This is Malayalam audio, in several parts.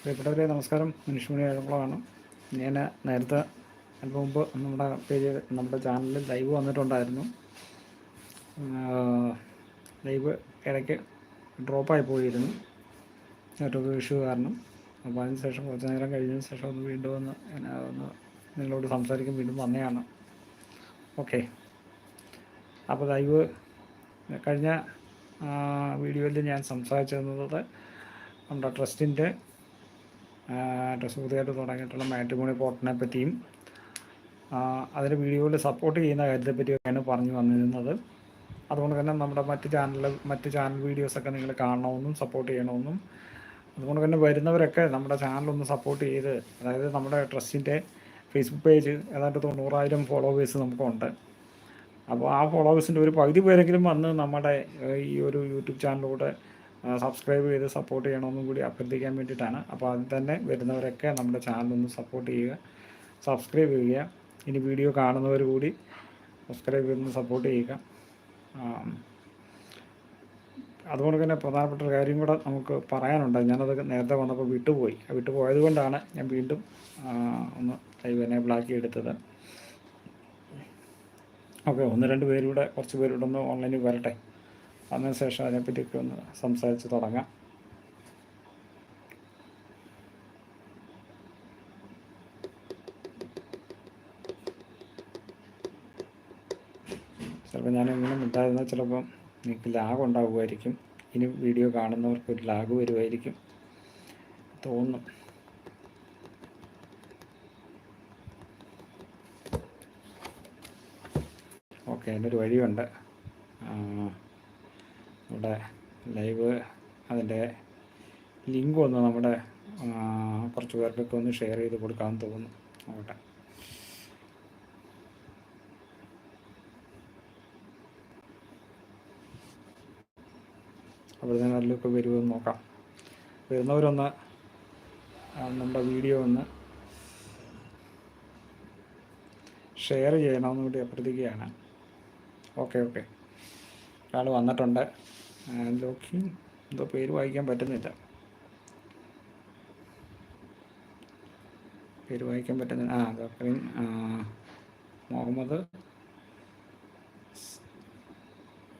പ്രിയപ്പെട്ടവരെ നമസ്കാരം. മനുഷ്യമണി എഴുകുളമാണ് ഞാൻ നേരത്തെ അല്പം മുമ്പ് നമ്മുടെ പേജ് നമ്മുടെ ചാനലിൽ ലൈവ് വന്നിട്ടുണ്ടായിരുന്നു. ലൈവ് ഇടയ്ക്ക് ഡ്രോപ്പായി പോയിരുന്നു നെറ്റ്വർക്ക് ഇഷ്യൂ കാരണം. അപ്പോൾ അതിന് ശേഷം കുറച്ച് നേരം കഴിഞ്ഞതിന് ശേഷം ഒന്ന് വീണ്ടും ഒന്ന് ഒന്ന് നിങ്ങളോട് സംസാരിക്കും വീണ്ടും വന്നതാണ്. ഓക്കെ. അപ്പോൾ ലൈവ് കഴിഞ്ഞ വീഡിയോയിൽ ഞാൻ സംസാരിച്ചിരുന്നത് നമ്മുടെ ട്രസ്റ്റിന്റെ ട്രസ്റ്റ് പുതിയതായിട്ട് തുടങ്ങിയിട്ടുള്ള മാട്രിമോണി പോർട്ടിനെ പറ്റിയും അതിന്റെ വീഡിയോയിൽ സപ്പോർട്ട് ചെയ്യുന്ന കാര്യത്തെ പറ്റിയൊക്കെയാണ് പറഞ്ഞു വന്നിരുന്നത്. അതുകൊണ്ട് തന്നെ നമ്മുടെ മറ്റ് ചാനൽ മറ്റ് ചാനൽ വീഡിയോസൊക്കെ നിങ്ങൾ കാണണമെന്നും സപ്പോർട്ട് ചെയ്യണമെന്നും അതുകൊണ്ട് തന്നെ വരുന്നവരൊക്കെ നമ്മുടെ ചാനലൊന്ന് സപ്പോർട്ട് ചെയ്ത് അതായത് നമ്മുടെ ട്രസ്റ്റിന്റെ ഫേസ്ബുക്ക് പേജ് ഏതാണ്ട് തൊണ്ണൂറായിരം ഫോളോവേഴ്സ് നമുക്കുണ്ട്. അപ്പോൾ ആ ഫോളോവേഴ്സിന്റെ ഒരു പകുതി പേരെങ്കിലും വന്ന് നമ്മുടെ ഈ ഒരു യൂട്യൂബ് ചാനലിലൂടെ സബ്സ്ക്രൈബ് ചെയ്ത് സപ്പോർട്ട് ചെയ്യണമെന്നും കൂടി അഭ്യർത്ഥിക്കാൻ വേണ്ടിയിട്ടാണ്. അപ്പോൾ അതിൽ തന്നെ വരുന്നവരൊക്കെ നമ്മുടെ ചാനലൊന്ന് സപ്പോർട്ട് ചെയ്യുക സബ്സ്ക്രൈബ് ചെയ്യുക. ഇനി വീഡിയോ കാണുന്നവർ കൂടി സബ്സ്ക്രൈബ് ചെയ്ത് സപ്പോർട്ട് ചെയ്യുക. അതുകൊണ്ട് തന്നെ പ്രധാനപ്പെട്ട ഒരു കാര്യം കൂടെ നമുക്ക് പറയാനുണ്ട്. ഞാനത് നേരത്തെ വന്നപ്പോൾ വിട്ടുപോയി. വിട്ടുപോയത് കൊണ്ടാണ് ഞാൻ വീണ്ടും ഒന്ന് ലൈവ് എനേബിൾ ആക്കി എടുത്തത്. ഓക്കെ ഒന്ന് രണ്ട് പേരൂടെ കുറച്ച് പേരൂടെ ഒന്ന് ഓൺലൈനിൽ വരട്ടെ. അതിനുശേഷം അതിനെപ്പറ്റിയൊക്കെ ഒന്ന് സംസാരിച്ച് തുടങ്ങാം. ചിലപ്പോൾ ഞാൻ ഇങ്ങനെ ഉണ്ടായിരുന്ന ചിലപ്പം നിങ്ങൾക്ക് ലാഗ് ഉണ്ടാകുമായിരിക്കും ഇനി വീഡിയോ കാണുന്നവർക്ക് ഒരു ലാഗ് വരുമായിരിക്കും. തോന്നും. ഓക്കെ അതിന്റെ ഒരു വഴിയുണ്ട് നമ്മുടെ ലൈവ് അതിന്റെ ലിങ്ക് ഒന്ന് നമ്മുടെ കുറച്ച് പേർക്കൊക്കെ ഒന്ന് ഷെയർ ചെയ്ത് കൊടുക്കാൻ തോന്നുന്നു. നോക്കട്ടെ അവിടെ നിന്ന് നല്ലൊക്കെ വരുമെന്ന് നോക്കാം. വരുന്നവരൊന്ന് നമ്മുടെ വീഡിയോ ഒന്ന് ഷെയർ ചെയ്യണമെന്ന് കൂടി അഭ്യർത്ഥിക്കുകയാണ്. Okay okay. ഒരാൾ വന്നിട്ടുണ്ട്. ലോക്കി എന്തോ പേര് വായിക്കാൻ പറ്റുന്നില്ല. പേര് വായിക്കാൻ പറ്റുന്നില്ല. ആ ഡോക്ടറിൻ മുഹമ്മദ്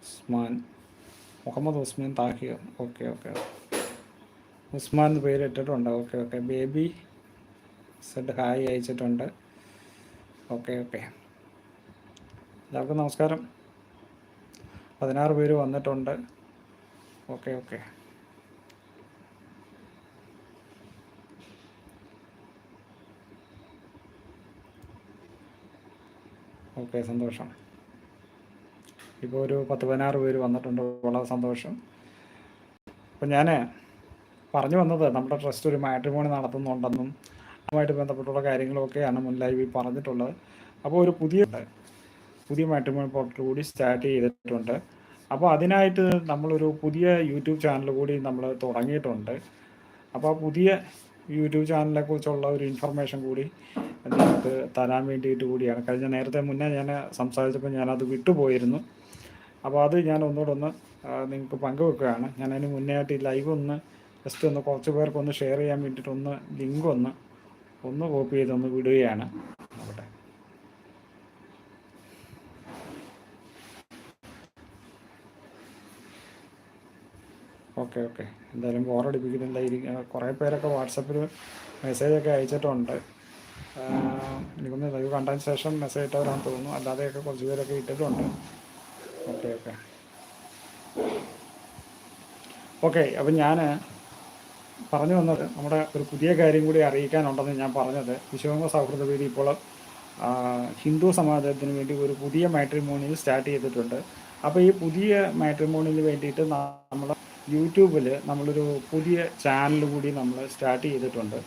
ഉസ്മാൻ മുഹമ്മദ് ഉസ്മാൻ താഹിർ. Okay okay. ഉസ്മാൻ എന്ന് പേര് ഇട്ടിട്ടുണ്ട്. Okay okay. Baby Z hi അയച്ചിട്ടുണ്ട്. Okay okay. എല്ലാവർക്കും നമസ്കാരം. പതിനാറ് പേര് വന്നിട്ടുണ്ട്. Okay okay. ഓക്കെ സന്തോഷം. ഇപ്പോൾ ഒരു പത്ത് പതിനാറ് പേര് വന്നിട്ടുണ്ട്. വളരെ സന്തോഷം. അപ്പം ഞാൻ പറഞ്ഞു വന്നത് നമ്മുടെ ട്രസ്റ്റ് ഒരു മാട്രിമോണി നടത്തുന്നുണ്ടെന്നും അതുമായിട്ട് ബന്ധപ്പെട്ടുള്ള കാര്യങ്ങളൊക്കെയാണ് മുൻ ലൈവിൽ പറഞ്ഞിട്ടുള്ളത്. അപ്പോൾ ഒരു പുതിയ പുതിയ മാട്രിമോണി പോർട്ടൽ കൂടി സ്റ്റാർട്ട് ചെയ്തിട്ടുണ്ട്. അപ്പോൾ അതിനായിട്ട് നമ്മളൊരു പുതിയ യൂട്യൂബ് ചാനൽ കൂടി നമ്മൾ തുടങ്ങിയിട്ടുണ്ട്. അപ്പോൾ ആ പുതിയ യൂട്യൂബ് ചാനലിനെ കുറിച്ചുള്ള ഒരു ഇൻഫർമേഷൻ കൂടി നിങ്ങൾക്ക് തരാൻ വേണ്ടിയിട്ട് കൂടിയാണ്. കഴിഞ്ഞ നേരത്തെ മുന്നേ ഞാൻ സംസാരിച്ചപ്പോൾ ഞാനത് വിട്ടുപോയിരുന്നു. അപ്പോൾ അത് ഞാൻ ഒന്നുകൂടെ ഒന്ന് നിങ്ങൾക്ക് പങ്കുവെക്കുകയാണ്. ഞാൻ അതിന് മുന്നേ ആയിട്ട് ഈ ലൈവ് ഒന്ന് ജസ്റ്റ് ഒന്ന് കുറച്ച് പേർക്കൊന്ന് ഷെയർ ചെയ്യാൻ വേണ്ടിയിട്ട് ഒന്ന് ലിങ്ക് ഒന്ന് ഒന്ന് കോപ്പി ചെയ്തൊന്ന് വിടുകയാണ് നോക്കട്ടെ ഓക്കെ ഓക്കെ. എന്തായാലും ബോറടിപ്പിക്കുന്നുണ്ടായിരിക്കും കുറേ പേരൊക്കെ വാട്സപ്പിൽ മെസ്സേജൊക്കെ അയച്ചിട്ടുണ്ട്. എനിക്കൊന്ന് ലൈവ് കണ്ടതിന് ശേഷം മെസ്സേജ് ഇട്ടവരാണെന്ന് തോന്നുന്നു. അല്ലാതെയൊക്കെ കുറച്ച് പേരൊക്കെ ഇട്ടിട്ടുണ്ട്. Okay okay. ഓക്കെ അപ്പം ഞാൻ പറഞ്ഞു വന്നത് നമ്മുടെ ഒരു പുതിയ കാര്യം കൂടി അറിയിക്കാനുണ്ടെന്ന് ഞാൻ പറഞ്ഞത്. വിശ്വകർമ്മ സൗഹൃദ വേദി ഇപ്പോൾ ഹിന്ദു സമാജത്തിന് വേണ്ടി ഒരു പുതിയ മാട്രിമോണിയിൽ സ്റ്റാർട്ട് ചെയ്തിട്ടുണ്ട്. അപ്പോൾ ഈ പുതിയ മാട്രിമോണിയിൽ വേണ്ടിയിട്ട് നമ്മൾ യൂട്യൂബിൽ നമ്മളൊരു പുതിയ ചാനൽ കൂടി നമ്മൾ സ്റ്റാർട്ട് ചെയ്തിട്ടുണ്ട്.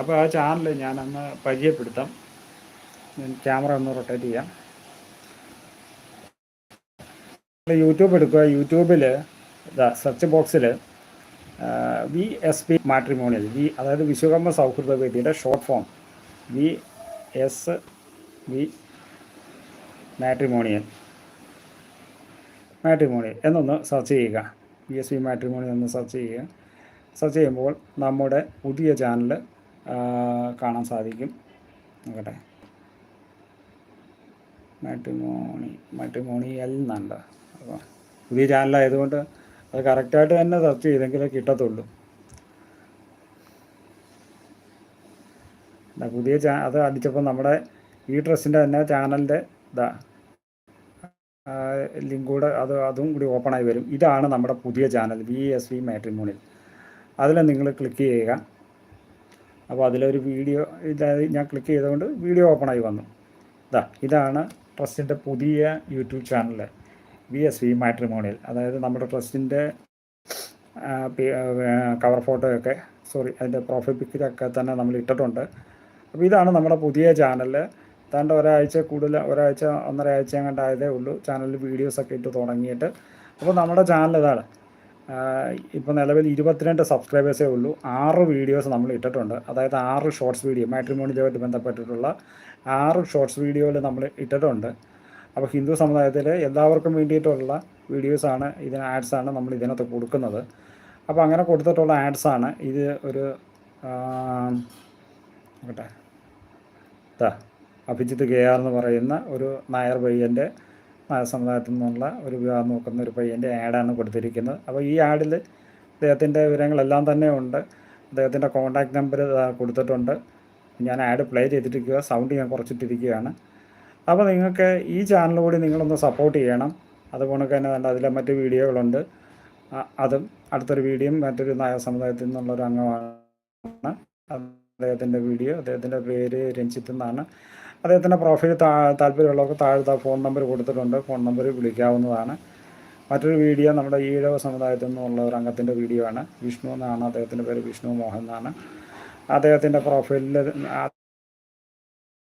അപ്പോൾ ആ ചാനൽ ഞാനന്ന് പരിചയപ്പെടുത്താം. ഞാൻ ക്യാമറ ഒന്ന് റൊട്ടേറ്റ് ചെയ്യാം. യൂട്യൂബ് എടുക്കുക. യൂട്യൂബിൽ സെർച്ച് ബോക്സിൽ V S P matrimonial V അതായത് വിശ്വകർമ്മ സൗഹൃദ വേദിയുടെ short form V S V matrimonial matrimonial എന്നൊന്ന് സെർച്ച് ചെയ്യുക. വി എസ് വി മാട്രിമോണി എന്ന് സെർച്ച് ചെയ്യുക. സെർച്ച് ചെയ്യുമ്പോൾ നമ്മുടെ പുതിയ ചാനൽ കാണാൻ സാധിക്കും. നോക്കട്ടെ. മാട്രിമോണി മാട്രിമോണി എൽ എന്നുണ്ട് അപ്പോൾ പുതിയ ചാനലായതുകൊണ്ട് അത് കറക്റ്റായിട്ട് തന്നെ സെർച്ച് ചെയ്തെങ്കിലേ കിട്ടത്തുള്ളൂ. പുതിയ ചാ അത് അടിച്ചപ്പോൾ നമ്മുടെ ഈ ഡ്രസ്സിന്റെ തന്നെ ചാനലിന്റെ ഇതാ. ലിങ്ക് കൂടെ അത് അതും കൂടി ഓപ്പണായി വരും. ഇതാണ് നമ്മുടെ പുതിയ ചാനൽ വി എസ് വി മാട്രിമോണിൽ അതിൽ നിങ്ങൾ ക്ലിക്ക് ചെയ്യുക. അപ്പോൾ അതിലൊരു വീഡിയോ ഇതായത് ഞാൻ ക്ലിക്ക് ചെയ്തുകൊണ്ട് വീഡിയോ ഓപ്പണായി വന്നു. ഇതാ ഇതാണ് ട്രസ്റ്റിന്റെ പുതിയ YouTube channel V S V matrimonial അതായത് നമ്മുടെ ട്രസ്റ്റിന്റെ കവർ ഫോട്ടോയൊക്കെ സോറി അതിന്റെ പ്രൊഫൈൽ പിക്ചറൊക്കെ തന്നെ നമ്മൾ ഇട്ടിട്ടുണ്ട്. അപ്പോൾ ഇതാണ് നമ്മുടെ പുതിയ ചാനൽ താണ്ട് ഒരാഴ്ച കൂടുതൽ ഒരാഴ്ച ഒന്നര ആഴ്ച കണ്ടായതേ ഉള്ളൂ. ചാനലിൽ വീഡിയോസൊക്കെ ഇട്ട് തുടങ്ങിയിട്ട്. അപ്പോൾ നമ്മുടെ ചാനൽ ഇതാണ്. ഇപ്പോൾ നിലവിൽ ഇരുപത്തിരണ്ട് സബ്സ്ക്രൈബേഴ്സേ ഉള്ളൂ. ആറ് വീഡിയോസ് നമ്മൾ ഇട്ടിട്ടുണ്ട്. അതായത് ആറ് ഷോർട്സ് വീഡിയോ മാട്രിമോണിയുമായിട്ട് ബന്ധപ്പെട്ടിട്ടുള്ള ആറ് ഷോർട്സ് വീഡിയോയിൽ നമ്മൾ ഇട്ടിട്ടുണ്ട്. അപ്പോൾ ഹിന്ദു സമുദായത്തിൽ എല്ലാവർക്കും വേണ്ടിയിട്ടുള്ള വീഡിയോസാണ് ഇതിന് ആഡ്സാണ് നമ്മൾ ഇതിനകത്ത് കൊടുക്കുന്നത്. അപ്പോൾ അങ്ങനെ കൊടുത്തിട്ടുള്ള ആഡ്സാണ് ഇത് ഒരു ഇതാ അഭിജിത്ത് കെ ആർ എന്ന് പറയുന്ന ഒരു നായർ പയ്യന്റെ നായർ സമുദായത്തിൽ നിന്നുള്ള ഒരു വിവാഹം നോക്കുന്ന ഒരു പയ്യന്റെ ആഡാണ് കൊടുത്തിരിക്കുന്നത്. അപ്പോൾ ഈ ആഡിൽ അദ്ദേഹത്തിന്റെ വിവരങ്ങളെല്ലാം തന്നെ ഉണ്ട്. അദ്ദേഹത്തിന്റെ കോൺടാക്റ്റ് നമ്പർ കൊടുത്തിട്ടുണ്ട്. ഞാൻ ആഡ് പ്ലേ ചെയ്തിട്ടിരിക്കുക. സൗണ്ട് ഞാൻ കുറച്ചിട്ടിരിക്കുകയാണ്. അപ്പോൾ നിങ്ങൾക്ക് ഈ ചാനൽ കൂടി നിങ്ങളൊന്ന് സപ്പോർട്ട് ചെയ്യണം. അതുപോലെ തന്നെ വേണ്ട അതിലെ മറ്റ് വീഡിയോകളുണ്ട്. അതും അടുത്തൊരു വീഡിയോയും മറ്റൊരു നായർ സമുദായത്തിൽ നിന്നുള്ളൊരു അംഗമാണ് അദ്ദേഹത്തിന്റെ വീഡിയോ. അദ്ദേഹത്തിന്റെ പേര് രഞ്ജിത്ത് എന്നാണ്. അദ്ദേഹത്തിന്റെ പ്രൊഫൈൽ താ താല്പര്യമുള്ളവർക്ക് താഴെ ഫോൺ നമ്പർ കൊടുത്തിട്ടുണ്ട്. ഫോൺ നമ്പർ വിളിക്കാവുന്നതാണ്. മറ്റൊരു വീഡിയോ നമ്മുടെ ഈഴവ സമുദായത്തിൽ നിന്നുള്ള ഒരു അംഗത്തിന്റെ വീഡിയോ ആണ്. വിഷ്ണു എന്നാണ് അദ്ദേഹത്തിന്റെ പേര്. വിഷ്ണു മോഹൻ എന്നാണ്. അദ്ദേഹത്തിന്റെ പ്രൊഫൈലിൽ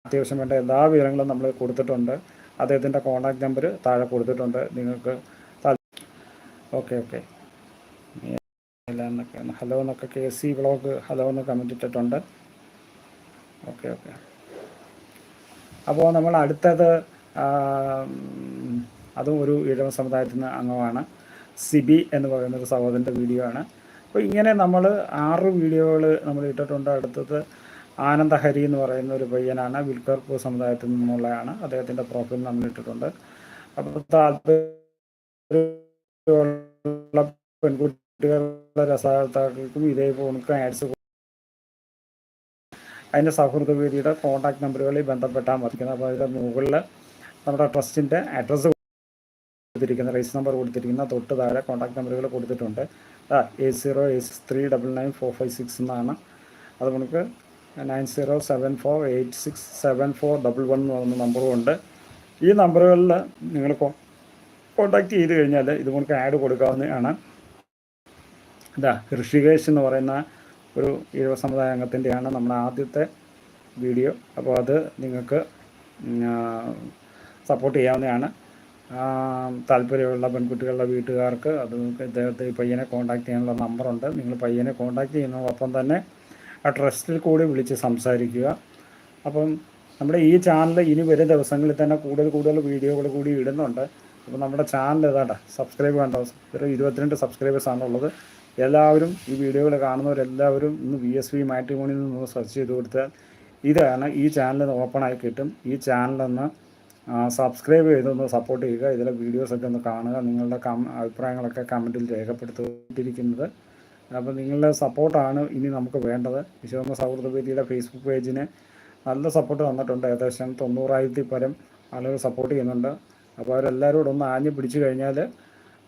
അത്യാവശ്യം വേണ്ട എല്ലാ വിവരങ്ങളും നമ്മൾ കൊടുത്തിട്ടുണ്ട്. അദ്ദേഹത്തിന്റെ കോൺടാക്ട് നമ്പർ താഴെ കൊടുത്തിട്ടുണ്ട്. നിങ്ങൾക്ക് ഓക്കെ ഓക്കെ ഹലോ എന്നൊക്കെ കെ സി ബ്ലോഗ് ഹലോ എന്ന് കമന്റ് ഇട്ടിട്ടുണ്ട്. ഓക്കെ ഓക്കെ അപ്പോൾ നമ്മൾ അടുത്തത് അതും ഒരു ഇഴവ സമുദായത്തിൽ നിന്ന് അംഗമാണ് സിബി എന്ന് പറയുന്ന ഒരു സഹോദരന്റെ വീഡിയോ ആണ്. അപ്പോൾ ഇങ്ങനെ നമ്മൾ ആറ് വീഡിയോകൾ നമ്മൾ ഇട്ടിട്ടുണ്ട്. അടുത്തത് ആനന്ദഹരി എന്ന് പറയുന്ന ഒരു പയ്യനാണ് വിൽക്കർപൂർ സമുദായത്തിൽ നിന്നുള്ളതാണ് അദ്ദേഹത്തിന്റെ പ്രൊഫൈൽ നമ്മൾ ഇട്ടിട്ടുണ്ട്. അപ്പോൾ താല്പര്യമുള്ള പെൺകുട്ടികളുടെ രസകർത്താക്കൾക്കും ഇതേപോലെ ഫോണുക്കും ആഡ്സ് അതിന്റെ സൗഹൃദ വേദിയുടെ കോൺടാക്ട് നമ്പറുകളിൽ ബന്ധപ്പെട്ടാൽ മതിക്കുന്നത് അപ്പോൾ അതിന്റെ മുകളിൽ നമ്മുടെ ട്രസ്റ്റിന്റെ അഡ്രസ്സ് കൊടുത്തിരിക്കുന്ന റൈസ് നമ്പർ കൊടുത്തിരിക്കുന്ന തൊട്ട് താഴെ കോൺടാക്ട് നമ്പറുകൾ കൊടുത്തിട്ടുണ്ട്. Eight zero eight six three double nine four five six എന്നാണ്. അത് നമുക്ക് nine zero seven four eight six seven four double one എന്ന് പറയുന്ന നമ്പറും ഉണ്ട്. ഈ നമ്പറുകളിൽ നിങ്ങൾ കോൺടാക്ട് ചെയ്ത് കഴിഞ്ഞാൽ ഇത് നമുക്ക് ആഡ് കൊടുക്കാവുന്നതാണ്. ഇതാ ഋഷികേഷ് എന്ന് പറയുന്ന ഒരു ഈഴവ സമുദായ അംഗത്തിന്റെയാണ് നമ്മുടെ ആദ്യത്തെ വീഡിയോ. അപ്പോൾ അത് നിങ്ങൾക്ക് സപ്പോർട്ട് ചെയ്യാവുന്നതാണ്. താല്പര്യമുള്ള പെൺകുട്ടികളുടെ വീട്ടുകാർക്ക് അത് ഇദ്ദേഹത്തെ പയ്യനെ കോൺടാക്ട് ചെയ്യാനുള്ള നമ്പറുണ്ട് നിങ്ങൾ പയ്യനെ കോൺടാക്ട് ചെയ്യുന്നതോടൊപ്പം തന്നെ ആ ട്രസ്റ്റിൽ കൂടി വിളിച്ച് സംസാരിക്കുക. അപ്പം നമ്മുടെ ഈ ചാനൽ ഇനി വരും ദിവസങ്ങളിൽ തന്നെ കൂടുതൽ കൂടുതൽ വീഡിയോകൾ കൂടി ഇടുന്നുണ്ട്. അപ്പോൾ നമ്മുടെ ചാനൽ ഏതാണ്ട സബ്സ്ക്രൈബ് വേണ്ട. ഒരു ഇരുപത്തിരണ്ട് സബ്സ്ക്രൈബേഴ്സാണുള്ളത് എല്ലാവരും ഈ വീഡിയോകൾ കാണുന്നവരെല്ലാവരും ഇന്ന് വി എസ് വി മാട്രിമോണിയിൽ നിന്ന് സെർച്ച് ചെയ്ത് കൊടുത്താൽ ഇതാണ് ഈ ചാനൽ ഓപ്പൺ ആയി കിട്ടും. ഈ ചാനലൊന്ന് സബ്സ്ക്രൈബ് ചെയ്തൊന്ന് സപ്പോർട്ട് ചെയ്യുക. ഇതിലെ വീഡിയോസൊക്കെ ഒന്ന് കാണുക. നിങ്ങളുടെ കം അഭിപ്രായങ്ങളൊക്കെ കമന്റിൽ രേഖപ്പെടുത്തിയിരിക്കുന്നത്. അപ്പോൾ നിങ്ങളുടെ സപ്പോർട്ടാണ് ഇനി നമുക്ക് വേണ്ടത്. വിശ്വകർമ്മ സൗഹൃദ വേദിയുടെ ഫേസ്ബുക്ക് പേജിന് നല്ല സപ്പോർട്ട് തന്നിട്ടുണ്ട്. ഏകദേശം തൊണ്ണൂറായിരത്തി പരം ആളുകൾ സപ്പോർട്ട് ചെയ്യുന്നുണ്ട്. അപ്പോൾ അവരെല്ലാവരും കൂടെ ഒന്ന് ആഞ്ഞു പിടിച്ചു കഴിഞ്ഞാൽ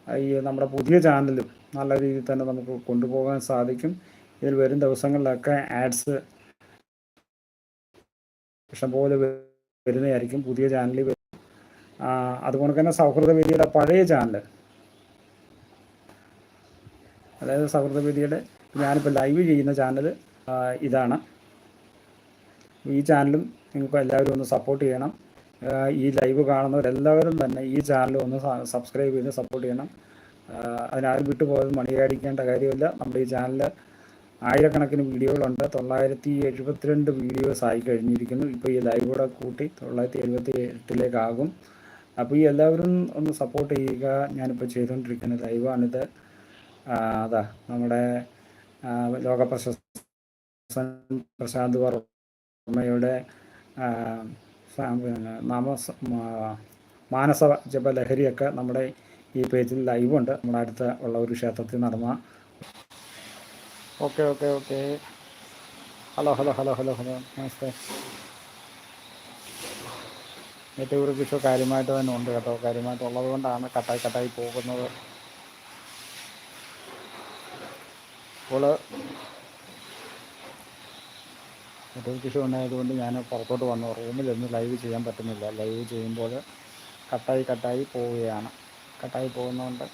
ഈ നമ്മുടെ പുതിയ ചാനലും നല്ല രീതിയിൽ തന്നെ നമുക്ക് കൊണ്ടുപോകാൻ സാധിക്കും. ഇതിൽ വരും ദിവസങ്ങളിലൊക്കെ ആഡ്സ് ഇഷ്ടംപോലെ വരുന്നതായിരിക്കും പുതിയ ചാനലിൽ വരും. അതുകൊണ്ട് തന്നെ സൗഹൃദ വേദിയുടെ പഴയ ചാനൽ അതായത് സൗഹൃദ വേദിയുടെ ഞാനിപ്പോൾ ലൈവ് ചെയ്യുന്ന ചാനൽ ഇതാണ്. ഈ ചാനലും നിങ്ങൾക്ക് എല്ലാവരും ഒന്ന് സപ്പോർട്ട് ചെയ്യണം. ഈ ലൈവ് കാണുന്നവരെല്ലാവരും തന്നെ ഈ ചാനൽ ഒന്ന് സബ്സ്ക്രൈബ് ചെയ്ത് സപ്പോർട്ട് ചെയ്യണം. അതിനാരും വിട്ടുപോയത് മണിയടിക്കേണ്ട കാര്യമില്ല. നമ്മുടെ ഈ ചാനലിൽ ആയിരക്കണക്കിന് വീഡിയോകളുണ്ട്. തൊള്ളായിരത്തി എഴുപത്തിരണ്ട് വീഡിയോസ് ആയി കഴിഞ്ഞിരിക്കുന്നു. ഇപ്പോൾ ഈ ലൈവ് കൂടെ കൂട്ടി തൊള്ളായിരത്തി എഴുപത്തി എട്ടിലേക്കാകും അപ്പോൾ ഈ എല്ലാവരും ഒന്ന് സപ്പോർട്ട് ചെയ്യുക. ഞാനിപ്പോൾ ചെയ്തുകൊണ്ടിരിക്കുന്ന ലൈവാണിത്. അതാ നമ്മുടെ ലോക പ്രശസ്ത പ്രശാന്ത് വർമ്മയുടെ പിന്നെ നാമ മാനസ ജപലഹരിയൊക്കെ നമ്മുടെ ഈ പേജിൽ ലൈവ് ഉണ്ട് നമ്മുടെ അടുത്ത് ഉള്ള ഒരു ക്ഷേത്രത്തിൽ നടന്ന okay okay okay. Hello hello hello hello hello. നമസ്തേ. ഏറ്റവും വിഷു കാര്യമായിട്ട് തന്നെ ഉണ്ട് കേട്ടോ. കാര്യമായിട്ട് ഉള്ളത് കൊണ്ടാണ് കട്ടായി കട്ടായി പോകുന്നത്. അപ്പോൾ ഏറ്റവും ഇഷ്യൂ ഉണ്ടായതുകൊണ്ട് ഞാൻ പുറത്തോട്ട് വന്നു. റൂമിലൊന്നും ലൈവ് ചെയ്യാൻ പറ്റുന്നില്ല. ലൈവ് ചെയ്യുമ്പോൾ കട്ടായി കട്ടായി പോവുകയാണ്. കട്ടായി പോകുന്നതുകൊണ്ട്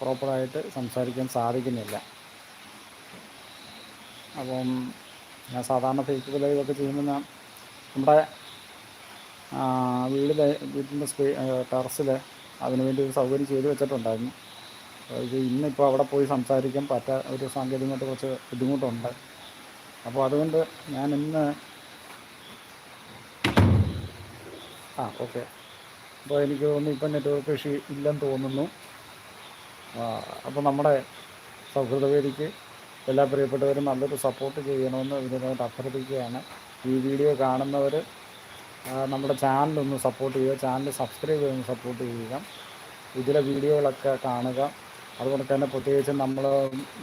പ്രോപ്പറായിട്ട് സംസാരിക്കാൻ സാധിക്കുന്നില്ല. അപ്പം ഞാൻ സാധാരണ ഫേസ്ബുക്ക് ലൈവൊക്കെ ചെയ്യുമ്പോൾ ഞാൻ നമ്മുടെ വീടിലെ വീട്ടിന്റെ സ്പേ ടെറസിൽ അതിനുവേണ്ടി ഒരു സൗകര്യം ചെയ്തു വെച്ചിട്ടുണ്ടായിരുന്നു. ഇത് ഇന്നിപ്പോൾ അവിടെ പോയി സംസാരിക്കാൻ പറ്റാ ഒരു സാങ്കേതികമായിട്ട് കുറച്ച് ബുദ്ധിമുട്ടുണ്ട്. അപ്പോൾ അതുകൊണ്ട് ഞാൻ ഇന്ന് ആ ഓക്കെ അപ്പോൾ എനിക്ക് തോന്നുന്നു ഇപ്പം നെറ്റ്വർക്ക് ഇഷ്യൂ ഇല്ലെന്ന് തോന്നുന്നു. അപ്പോൾ നമ്മുടെ സൗഹൃദവേദിക്ക് എല്ലാ പ്രിയപ്പെട്ടവരും നല്ലൊരു സപ്പോർട്ട് ചെയ്യണമെന്ന് ഇതിനായിട്ട് അഭ്യർത്ഥിക്കുകയാണ്. ഈ വീഡിയോ കാണുന്നവർ നമ്മുടെ ചാനലൊന്ന് സപ്പോർട്ട് ചെയ്യുക ചാനൽ സബ്സ്ക്രൈബ് ചെയ്തൊന്ന് സപ്പോർട്ട് ചെയ്യുക. ഇതിലെ വീഡിയോകളൊക്കെ കാണുക. അതുകൊണ്ട് തന്നെ പ്രത്യേകിച്ച് നമ്മൾ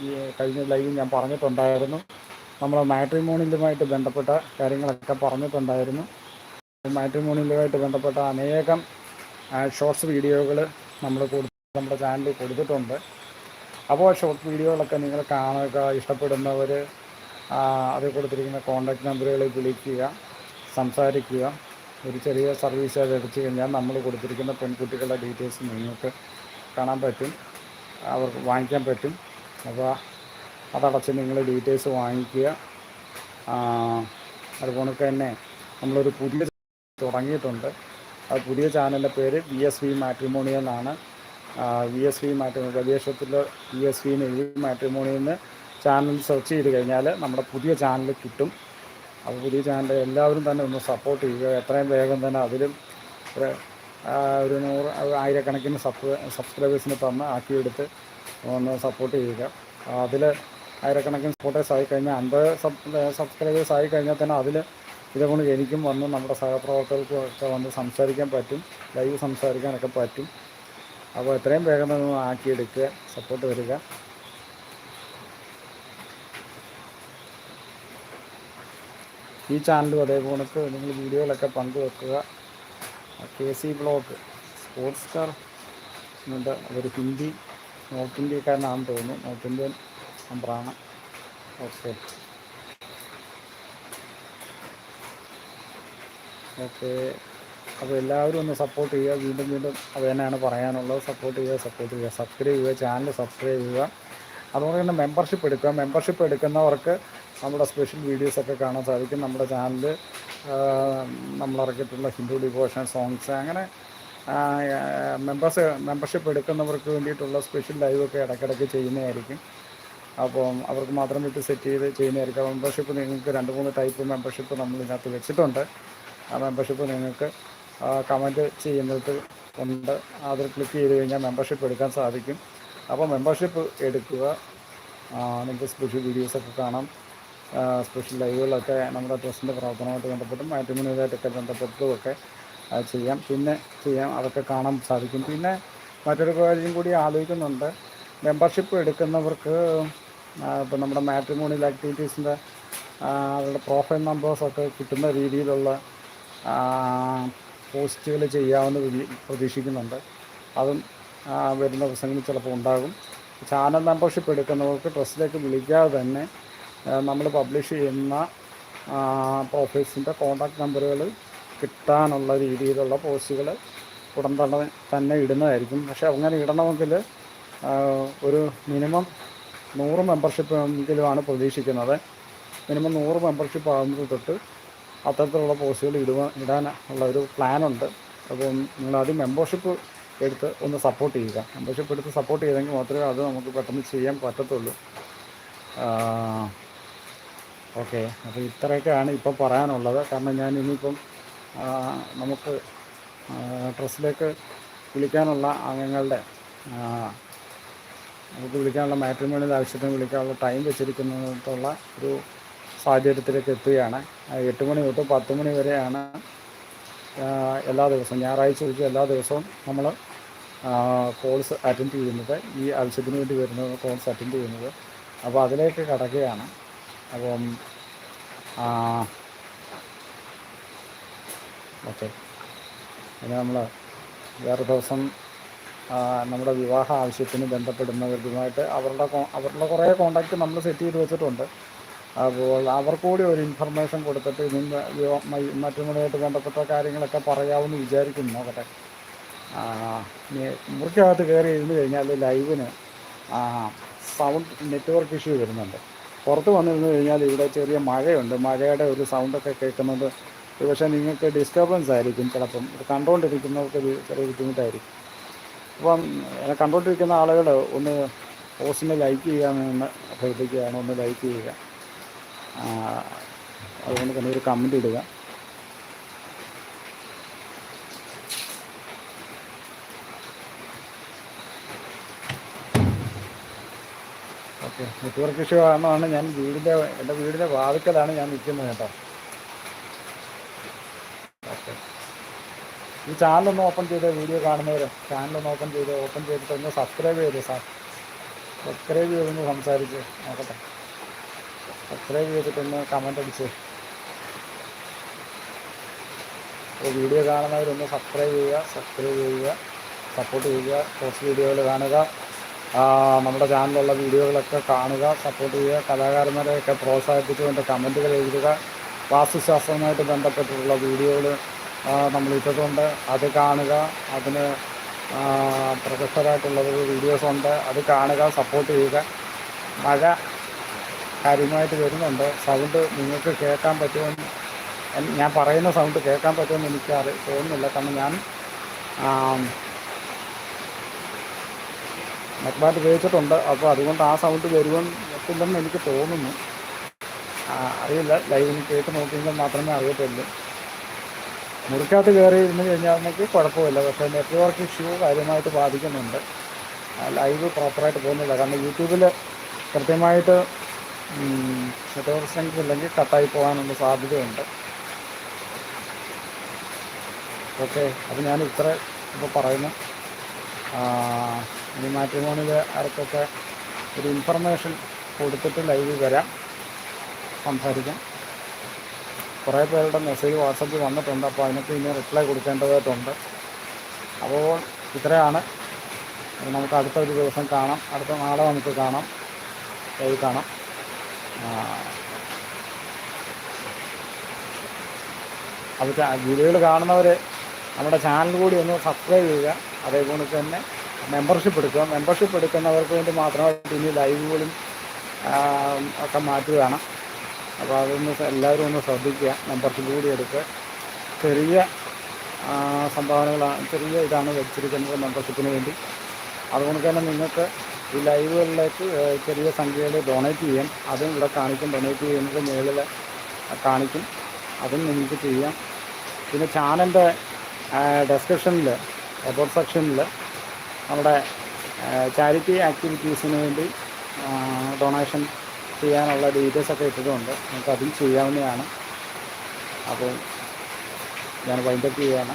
ഈ കഴിഞ്ഞ ലൈവ് ഞാൻ പറഞ്ഞിട്ടുണ്ടായിരുന്നു. നമ്മൾ മാട്രിമോണിയലുമായിട്ട് ബന്ധപ്പെട്ട കാര്യങ്ങളൊക്കെ പറഞ്ഞിട്ടുണ്ടായിരുന്നു. മാട്രിമോണിയലുമായിട്ട് ബന്ധപ്പെട്ട അനേകം ഷോർട്സ് വീഡിയോകൾ നമ്മൾ കൊടു നമ്മുടെ ചാനലിൽ കൊടുത്തിട്ടുണ്ട്. അപ്പോൾ ഷോർട്ട് വീഡിയോകളൊക്കെ നിങ്ങൾ കാണുക ഇഷ്ടപ്പെടുന്നവർ അതിൽ കൊടുത്തിരിക്കുന്ന കോൺടാക്റ്റ് നമ്പറുകളിൽ വിളിക്കുക സംസാരിക്കുക. ഒരു ചെറിയ സർവീസ് അത് എടുത്തു കഴിഞ്ഞാൽ നമ്മൾ കൊടുത്തിരിക്കുന്ന പെൺകുട്ടികളുടെ ഡീറ്റെയിൽസ് നിങ്ങൾക്ക് കാണാൻ പറ്റും അവർക്ക് വാങ്ങിക്കാൻ പറ്റും. അപ്പോൾ അതടച്ച് നിങ്ങൾ ഡീറ്റെയിൽസ് വാങ്ങിക്കുക. അതുപോലെ തന്നെ നമ്മളൊരു പുതിയ തുടങ്ങിയിട്ടുണ്ട്. ആ പുതിയ ചാനലിന്റെ പേര് വി എസ് വി മാട്രിമോണിയൽ എന്നാണ്. വി എസ് വി മാട്രിമോണി വിദേശത്തിൽ വി എസ് വി മാട്രിമോണിയിൽ നിന്ന് ചാനൽ സെർച്ച് ചെയ്ത് കഴിഞ്ഞാൽ നമ്മുടെ പുതിയ ചാനൽ കിട്ടും. അപ്പോൾ പുതിയ ചാനൽ എല്ലാവരും തന്നെ ഒന്ന് സപ്പോർട്ട് ചെയ്യുക. എത്രയും വേഗം തന്നെ അതിലും ഒരു ഒരു നൂറ് ആയിരക്കണക്കിന് സബ് സബ്സ്ക്രൈബേഴ്സിന് തന്ന് ആക്കിയെടുത്ത് ഒന്ന് സപ്പോർട്ട് ചെയ്യുക. അതിൽ ആയിരക്കണക്കിന് സപ്പോർട്ടേഴ്സ് ആയി കഴിഞ്ഞാൽ അൻപത് സബ് സബ്സ്ക്രൈബേഴ്സ് ആയി കഴിഞ്ഞാൽ തന്നെ അതിൽ ഇതുകൊണ്ട് എനിക്കും വന്ന് നമ്മുടെ സഹപ്രവർത്തകർക്കും ഒക്കെ വന്ന് സംസാരിക്കാൻ പറ്റും. ലൈവ് സംസാരിക്കാനൊക്കെ പറ്റും. അപ്പോൾ എത്രയും വേഗം തന്നെ ആക്കിയെടുക്കുക സപ്പോർട്ട് വരിക ഈ ചാനലും അതേപോലെ നിങ്ങൾ വീഡിയോയിലൊക്കെ പങ്കുവെക്കുക. K C block sports car എന്നുണ്ട്. അതൊരു ഹിന്ദി നോർത്ത് ഇന്ത്യക്കാരനാണെന്ന് തോന്നുന്നു. നോർത്ത് ഇന്ത്യൻ നമ്പറാണ് ഓക്കെ. ഓക്കെ. അപ്പോൾ എല്ലാവരും ഒന്ന് സപ്പോർട്ട് ചെയ്യുക. വീണ്ടും വീണ്ടും അത് തന്നെയാണ് പറയാനുള്ളത്. സപ്പോർട്ട് ചെയ്യുക സപ്പോർട്ട് ചെയ്യുക. സബ്സ്ക്രൈബ് ചെയ്യുക ചാനൽ സബ്സ്ക്രൈബ് ചെയ്യുക. അതുപോലെ തന്നെ മെമ്പർഷിപ്പ് എടുക്കുക. മെമ്പർഷിപ്പ് എടുക്കുന്നവർക്ക് നമ്മുടെ സ്പെഷ്യൽ വീഡിയോസൊക്കെ കാണാൻ സാധിക്കും. നമ്മുടെ ചാനൽ നമ്മളിറക്കിയിട്ടുള്ള ഹിന്ദു ഡിവോഷൻ സോങ്സ് അങ്ങനെ മെമ്പേഴ്സ് മെമ്പർഷിപ്പ് എടുക്കുന്നവർക്ക് വേണ്ടിയിട്ടുള്ള സ്പെഷ്യൽ ലൈവൊക്കെ ഇടയ്ക്കിടയ്ക്ക് ചെയ്യുന്നതായിരിക്കും. അപ്പം അവർക്ക് മാത്രം വിട്ട് സെറ്റ് ചെയ്ത് ചെയ്യുന്നതായിരിക്കും. മെമ്പർഷിപ്പ് നിങ്ങൾക്ക് രണ്ട് മൂന്ന് ടൈപ്പ് മെമ്പർഷിപ്പ് നമ്മൾ ഇതിനകത്ത് വെച്ചിട്ടുണ്ട്. ആ മെമ്പർഷിപ്പ് നിങ്ങൾക്ക് കമന്റ് ചെയ്യുന്നത് ഉണ്ട് അതിൽ ക്ലിക്ക് ചെയ്ത് കഴിഞ്ഞാൽ മെമ്പർഷിപ്പ് എടുക്കാൻ സാധിക്കും. അപ്പോൾ മെമ്പർഷിപ്പ് എടുക്കുക. നിങ്ങൾക്ക് സ്പെഷ്യൽ വീഡിയോസൊക്കെ കാണാം. സ്പെഷ്യൽ ലൈവുകളൊക്കെ നമ്മുടെ ട്രസ്റ്റിന്റെ പ്രവർത്തനമായിട്ട് ബന്ധപ്പെട്ടും മാട്രിമോണിയുമായിട്ടൊക്കെ ബന്ധപ്പെട്ടതും ഒക്കെ ചെയ്യാം. പിന്നെ ചെയ്യാം. അതൊക്കെ കാണാൻ സാധിക്കും. പിന്നെ മറ്റൊരു കാര്യം കൂടി ആലോചിക്കുന്നുണ്ട്. മെമ്പർഷിപ്പ് എടുക്കുന്നവർക്ക് ഇപ്പം നമ്മുടെ മാട്രിമോണിയൽ ആക്ടിവിറ്റീസിന്റെ അവരുടെ പ്രൊഫൈൽ നമ്പേഴ്സൊക്കെ കിട്ടുന്ന രീതിയിലുള്ള പോസ്റ്റുകൾ ചെയ്യാമെന്ന് പ്രതീക്ഷിക്കുന്നുണ്ട്. അതും വരുന്ന ദിവസങ്ങളിൽ ചിലപ്പോൾ ഉണ്ടാകും. ചാനൽ മെമ്പർഷിപ്പ് എടുക്കുന്നവർക്ക് ട്രസ്റ്റിലേക്ക് വിളിക്കാതെ തന്നെ നമ്മൾ പബ്ലിഷ് ചെയ്യുന്ന പ്രൊഫൈൽസിന്റെ കോൺടാക്ട് നമ്പറുകൾ കിട്ടാനുള്ള രീതിയിലുള്ള പോസ്റ്റുകൾ ഉടൻ തന്നെ തന്നെ ഇടുന്നതായിരിക്കും. പക്ഷേ അങ്ങനെ ഇടണമെങ്കിൽ ഒരു മിനിമം നൂറ് മെമ്പർഷിപ്പ് എങ്കിലുമാണ് പ്രതീക്ഷിക്കുന്നത്. മിനിമം നൂറ് മെമ്പർഷിപ്പ് ആകുന്നത് തൊട്ട് അത്തരത്തിലുള്ള പോസ്റ്റുകൾ ഇടുവാൻ ഇടാൻ ഉള്ള ഒരു പ്ലാനുണ്ട് അപ്പോൾ നിങ്ങൾ ആദ്യം മെമ്പർഷിപ്പ് എടുത്ത് ഒന്ന് സപ്പോർട്ട് ചെയ്യുക. മെമ്പർഷിപ്പ് എടുത്ത് സപ്പോർട്ട് ചെയ്തെങ്കിൽ മാത്രമേ അത് നമുക്ക് പെട്ടെന്ന് ചെയ്യാൻ പറ്റത്തുള്ളൂ. ഓക്കെ അപ്പോൾ ഇത്രയൊക്കെയാണ് ഇപ്പം പറയാനുള്ളത്. കാരണം ഞാൻ ഇനിയിപ്പം നമുക്ക് ട്രസ്റ്റിലേക്ക് വിളിക്കാനുള്ള അംഗങ്ങളുടെ നമുക്ക് വിളിക്കാനുള്ള മാട്രിമോണിയൽ ആവശ്യത്തിന് വിളിക്കാനുള്ള ടൈം വെച്ചിരിക്കുന്നതുള്ള ഒരു സാഹചര്യത്തിലേക്ക് എത്തുകയാണ്. എട്ട് മണി തൊട്ട് പത്ത് മണി വരെയാണ് എല്ലാ ദിവസവും ഞായറാഴ്ച ഒഴിച്ച് എല്ലാ ദിവസവും നമ്മൾ കോൾസ് അറ്റൻഡ് ചെയ്യുന്നത് ഈ ആവശ്യത്തിന് വേണ്ടി വരുന്ന കോൾസ് അറ്റൻഡ് ചെയ്യുന്നത്. അപ്പോൾ അതിലേക്ക് കടക്കുകയാണ്. അപ്പം ഓക്കെ. പിന്നെ നമ്മൾ വേറെ ദിവസം നമ്മുടെ വിവാഹ ആവശ്യത്തിന് ബന്ധപ്പെടുന്നവരുമായിട്ട് അവരുടെ അവരുടെ കുറേ കോണ്ടാക്റ്റ് നമ്മൾ സെറ്റ് ചെയ്ത് വെച്ചിട്ടുണ്ട്. അപ്പോൾ അവർക്കൂടി ഒരു ഇൻഫർമേഷൻ കൊടുത്തിട്ട് ഇതിന്റെ മറ്റുമുള്ളതായിട്ട് ബന്ധപ്പെട്ട കാര്യങ്ങളൊക്കെ പറയാമെന്ന് വിചാരിക്കുന്നു നോക്കട്ടെ മുറിക്കകത്ത് കയറി ഇരുന്ന് കഴിഞ്ഞാൽ ലൈവിന് സൗണ്ട് നെറ്റ്വർക്ക് ഇഷ്യൂ വരുന്നുണ്ട്. പുറത്ത് വന്നിരുന്നു കഴിഞ്ഞാൽ ഇവിടെ ചെറിയ മഴയുണ്ട്. മഴയുടെ ഒരു സൗണ്ടൊക്കെ കേൾക്കുന്നത് പക്ഷേ നിങ്ങൾക്ക് ഡിസ്റ്റർബൻസ് ആയിരിക്കും ചിലപ്പം. കണ്ടുകൊണ്ടിരിക്കുന്നവർക്ക് ചെറിയ ബുദ്ധിമുട്ടായിരിക്കും. അപ്പം എന്നെ കണ്ടുകൊണ്ടിരിക്കുന്ന ആളുകൾ ഒന്ന് പോസ്റ്റിനെ ലൈക്ക് ചെയ്യാമെന്ന് അഭ്യർത്ഥിക്കുകയാണ് ഒന്ന് ലൈക്ക് ചെയ്യുക. അതുകൊണ്ട് തന്നെ ഒരു കമന്റ് ഇടുക. ഓക്കെ നെറ്റ്വർക്ക് ഇഷ്യൂ കാരണമാണ് ഞാൻ വീടിന്റെ എന്റെ വീടിന്റെ വാതിക്കലാണ് ഞാൻ നിൽക്കുന്നത് കേട്ടോ. ഈ ചാനലൊന്ന് ഓപ്പൺ ചെയ്ത് വീഡിയോ കാണുന്നവരും ചാനലൊന്ന് ഓപ്പൺ ചെയ്ത് ഓപ്പൺ ചെയ്തിട്ട് ഒന്ന് സബ്സ്ക്രൈബ് ചെയ്തു സാർ സബ്സ്ക്രൈബ് ചെയ്തൊന്ന് സംസാരിച്ച് നോക്കട്ടെ. സബ്സ്ക്രൈബ് ചെയ്തിട്ടൊന്ന് കമന്റ് അടിച്ച്. വീഡിയോ കാണുന്നവരൊന്ന് സബ്സ്ക്രൈബ് ചെയ്യുക സബ്സ്ക്രൈബ് ചെയ്യുക സപ്പോർട്ട് ചെയ്യുക കുറച്ച് വീഡിയോകൾ കാണുക നമ്മുടെ ചാനലിലുള്ള വീഡിയോകളൊക്കെ കാണുക സപ്പോർട്ട് ചെയ്യുക കലാകാരന്മാരെയൊക്കെ പ്രോത്സാഹിപ്പിച്ചുകൊണ്ട് കമന്റുകൾ എഴുതുക വാസ്തുശാസ്ത്രവുമായിട്ട് ബന്ധപ്പെട്ടിട്ടുള്ള വീഡിയോകൾ നമ്മൾ ഇട്ടിട്ടുണ്ട് അത് കാണുക അതിന് പ്രശസ്തരായിട്ടുള്ളത് വീഡിയോസ് ഉണ്ട് അത് കാണുക സപ്പോർട്ട് ചെയ്യുക. മഴ കാര്യമായിട്ട് വരുന്നുണ്ട്. സൗണ്ട് നിങ്ങൾക്ക് കേൾക്കാൻ പറ്റുമെന്ന് ഞാൻ പറയുന്ന സൗണ്ട് കേൾക്കാൻ പറ്റുമെന്ന് എനിക്ക് അറി തോന്നുന്നില്ല. കാരണം ഞാൻ നെക്ബാറ്റ് ഉപയോഗിച്ചിട്ടുണ്ട്. അപ്പോൾ അതുകൊണ്ട് ആ സൗണ്ട് വരുമെന്ന് എനിക്ക് തോന്നുന്നു. അറിയില്ല. ലൈവിന് കേട്ട് നോക്കിയെങ്കിൽ മാത്രമേ അറിയത്തുള്ളൂ. മുറിക്കകത്ത് കയറി ഇരുന്ന് കഴിഞ്ഞാൽ നമുക്ക് കുഴപ്പമില്ല. പക്ഷേ നെറ്റ്വർക്ക് ഇഷ്യൂ കാര്യമായിട്ട് ബാധിക്കുന്നുണ്ട്. ലൈവ് പ്രോപ്പറായിട്ട് പോകുന്നില്ല. കാരണം യൂട്യൂബിൽ കൃത്യമായിട്ട് നെറ്റ്വർക്ക് സ്ട്രെങ്ത് ഇല്ലെങ്കിൽ കട്ടായി പോകാനുള്ള സാധ്യതയുണ്ട്. ഓക്കെ. അപ്പോൾ ഞാൻ ഇത്ര ഇപ്പോൾ പറയുന്നു. ഇനി മാട്രിമോണിയിൽ ആർക്കൊക്കെ ഒരു ഇൻഫർമേഷൻ കൊടുത്തിട്ട് ലൈവ് വരാം. സംസാരിക്കാം. കുറേ പേരുടെ മെസ്സേജ് വാട്സപ്പിൽ വന്നിട്ടുണ്ട്. അപ്പോൾ അതിനൊക്കെ ഇനി റിപ്ലൈ കൊടുക്കേണ്ടതായിട്ടുണ്ട്. അപ്പോൾ ഇത്രയാണ്. നമുക്ക് അടുത്ത ഒരു ദിവസം കാണാം. അടുത്ത നാളെ നമുക്ക് കാണാം. ലൈവ് കാണാം. അത് വീഡിയോകൾ കാണുന്നവർ നമ്മുടെ ചാനൽ കൂടി ഒന്ന് സബ്സ്ക്രൈബ് ചെയ്യുക. അതേപോലെ തന്നെ മെമ്പർഷിപ്പ് എടുക്കുക. മെമ്പർഷിപ്പ് എടുക്കുന്നവർക്ക് വേണ്ടി മാത്രമായിട്ട് ഇനി ലൈവുകളും ഒക്കെ മാറ്റുകയാണ്. അപ്പോൾ അതൊന്ന് എല്ലാവരും ഒന്ന് ശ്രദ്ധിക്കുക. നമ്പർക്ക് കൂടി എടുക്കുക ചെറിയ സംഭാവനകളാണ് ചെറിയ ഇതാണ് വെച്ചിരിക്കുന്നത് മെമ്പർഷിപ്പിന് വേണ്ടി. അതുകൊണ്ട് തന്നെ നിങ്ങൾക്ക് ഈ ലൈവുകളിലേക്ക് ചെറിയ സംഖ്യകൾ ഡൊണേറ്റ് ചെയ്യാം. അതും ഇവിടെ കാണിക്കും. ഡൊണേറ്റ് ചെയ്യുന്നത് മുകളിൽ കാണിക്കും. അതും നിങ്ങൾക്ക് ചെയ്യാം. പിന്നെ ചാനലിന്റെ ഡെസ്ക്രിപ്ഷനിൽ എബോട്ട് സെക്ഷനിൽ നമ്മുടെ ചാരിറ്റി ആക്ടിവിറ്റീസിന് വേണ്ടി ഡൊണേഷൻ ചെയ്യാനുള്ള ഡീറ്റെയിൽസ് ഒക്കെ ഇട്ടിട്ടുണ്ട്. നമുക്ക് അതിൽ ചെയ്യാവുന്നതാണ്. അപ്പോൾ ഞാൻ വൈൻഡപ്പ് ചെയ്യുകയാണ്.